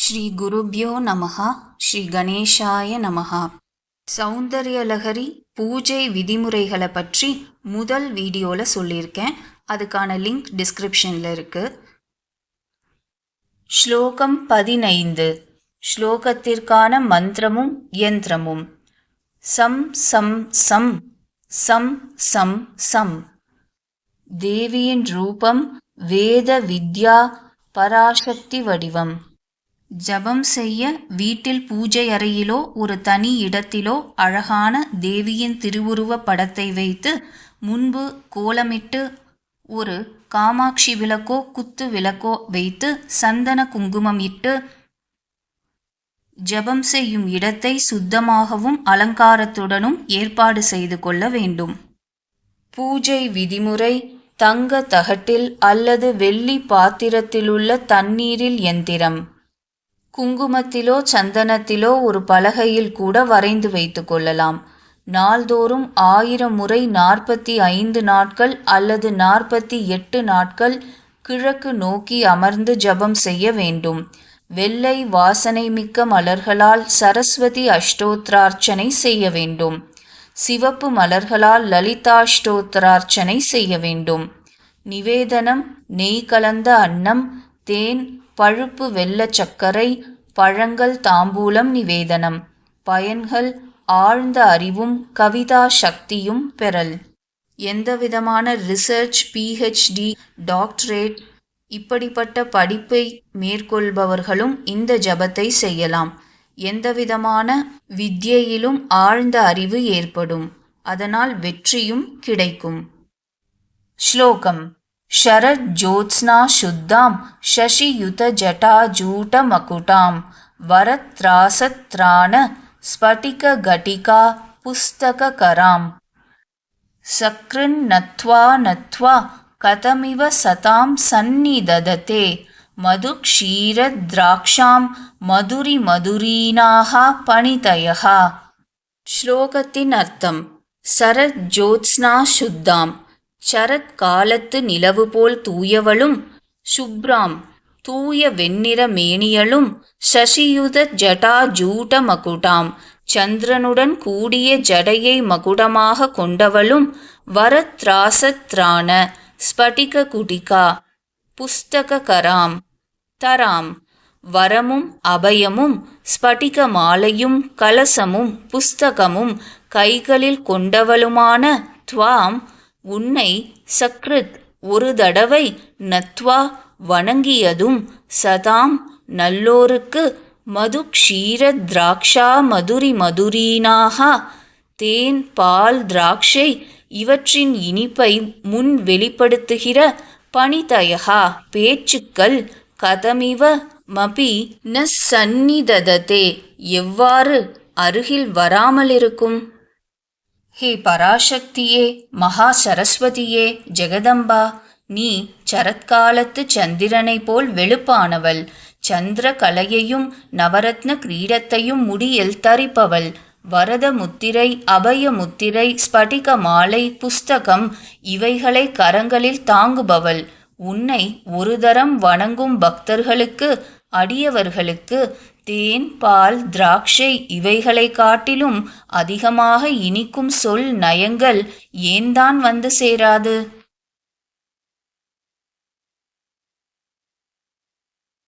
ஸ்ரீ குருப்யோ நமஹா ஸ்ரீ கணேஷாய நமஹா. சௌந்தர்யலகரி பூஜை விதிமுறைகளை பற்றி முதல் வீடியோவில் சொல்லியிருக்கேன். அதுக்கான லிங்க் டிஸ்கிரிப்ஷனில் இருக்குது ஸ்லோகம் பதினைந்து. ஸ்லோகத்திற்கான மந்திரமும் யந்திரமும். சம் சம் சம் சம் சம் சம். தேவியின் ரூபம் வேத வித்யா பராசக்தி வடிவம். ஜபம் செய்ய வீட்டில் பூஜை அறையிலோ ஒரு தனி இடத்திலோ அழகான தேவியின் திருவுருவ படத்தை வைத்து முன்பு கோலமிட்டு ஒரு காமாட்சி விளக்கோ குத்து விளக்கோ வைத்து சந்தன குங்குமம் இட்டு ஜபம் செய்யும் இடத்தை சுத்தமாகவும் அலங்காரத்துடனும் ஏற்பாடு செய்து கொள்ள வேண்டும். பூஜை விதிமுறை தங்க தகட்டில் அல்லது வெள்ளி பாத்திரத்திலுள்ள தண்ணீரில் எந்திரம். குங்குமத்திலோ சந்தனத்திலோ ஒரு பலகையில் கூட வரைந்து வைத்து கொள்ளலாம். நாள்தோறும் ஆயிரம் முறை நாற்பத்தி ஐந்து நாட்கள் அல்லது நாற்பத்தி எட்டு நாட்கள் கிழக்கு நோக்கி அமர்ந்து ஜபம் செய்ய வேண்டும். வெள்ளை வாசனை மிக்க மலர்களால் சரஸ்வதி அஷ்டோத்திரார்ச்சனை செய்ய வேண்டும். சிவப்பு மலர்களால் லலிதாஷ்டோத்திரார்ச்சனை செய்ய வேண்டும். நிவேதனம் நெய் கலந்த அன்னம் தேன் பழுப்பு வெள்ள சர்க்கரை பழங்கள் தாம்பூலம் நிவேதனம். பயன்கள் ஆழ்ந்த அறிவும் கவிதா சக்தியும் பெறல். எந்தவிதமான ரிசர்ச் பிஹெச்டி டாக்டரேட் இப்படிப்பட்ட படிப்பை மேற்கொள்பவர்களும் இந்த ஜபத்தை செய்யலாம். எந்தவிதமான வித்யையிலும் ஆழ்ந்த அறிவு ஏற்படும். அதனால் வெற்றியும் கிடைக்கும். ஸ்லோகம். शरज्ज्योत्स्नाशुद्धां शशियुतजटाजूटमकुटां वरत्रासत्राणस्फटिकघटिका पुस्तककरां सकृन्नत्वा नत्वा कथमिव सतां सन्निदधते मधुक्षीरद्राक्षां मधुरिमधुरीनाः पणितयः। श्लोकतिनर्थं शरज्जोत्स्नाशुद्धां சரத் காலத்து நிலவு போல் தூயவளும் சுப்ராம் தூய வெண்ணிற மேனியலும் சசியுத ஜடா ஜூட மகுடாம் சந்திரனுடன் கூடிய ஜடையை மகுடமாக கொண்டவளும் வரத்ராசத்ரான ஸ்படிக குடிகா புஸ்தகராம் தராம் வரமும் அபயமும் ஸ்படிக மாலையும் கலசமும் புஸ்தகமும் கைகளில் கொண்டவளுமான துவாம் உன்னை சக்ருத் ஒரு தடவை நத்வா வணங்கியதும் சதாம் நல்லோருக்கு மது க்ஷீர திராட்சா மதுரி மதுரீனாக தேன் பால் திராட்சை இவற்றின் இனிப்பை முன் வெளிப்படுத்துகிற பணிதயகா பேச்சுக்கள் கதமிவ மபி ந சந்நிதததே எவ்வாறு அருகில் வராமலிருக்கும்? ஹே பராசக்தியே மகா சரஸ்வதியே ஜெகதம்பா நீ சரத்காலத்து சந்திரனைப் போல் வெளுப்பானவள். சந்திர கலையையும் நவரத்ன கிரீடத்தையும் முடியில் தரிப்பவள். வரத முத்திரை அபய முத்திரை ஸ்படிக மாலை புஸ்தகம் இவைகளை கரங்களில் தாங்குபவள். உன்னை ஒரு தரம் வணங்கும் பக்தர்களுக்கு அடியவர்களுக்கு தேன் பால் திராட்சை இவைகளை காட்டிலும் அதிகமாக இனிக்கும் சொல் நயங்கள் ஏன்தான் வந்து சேராது?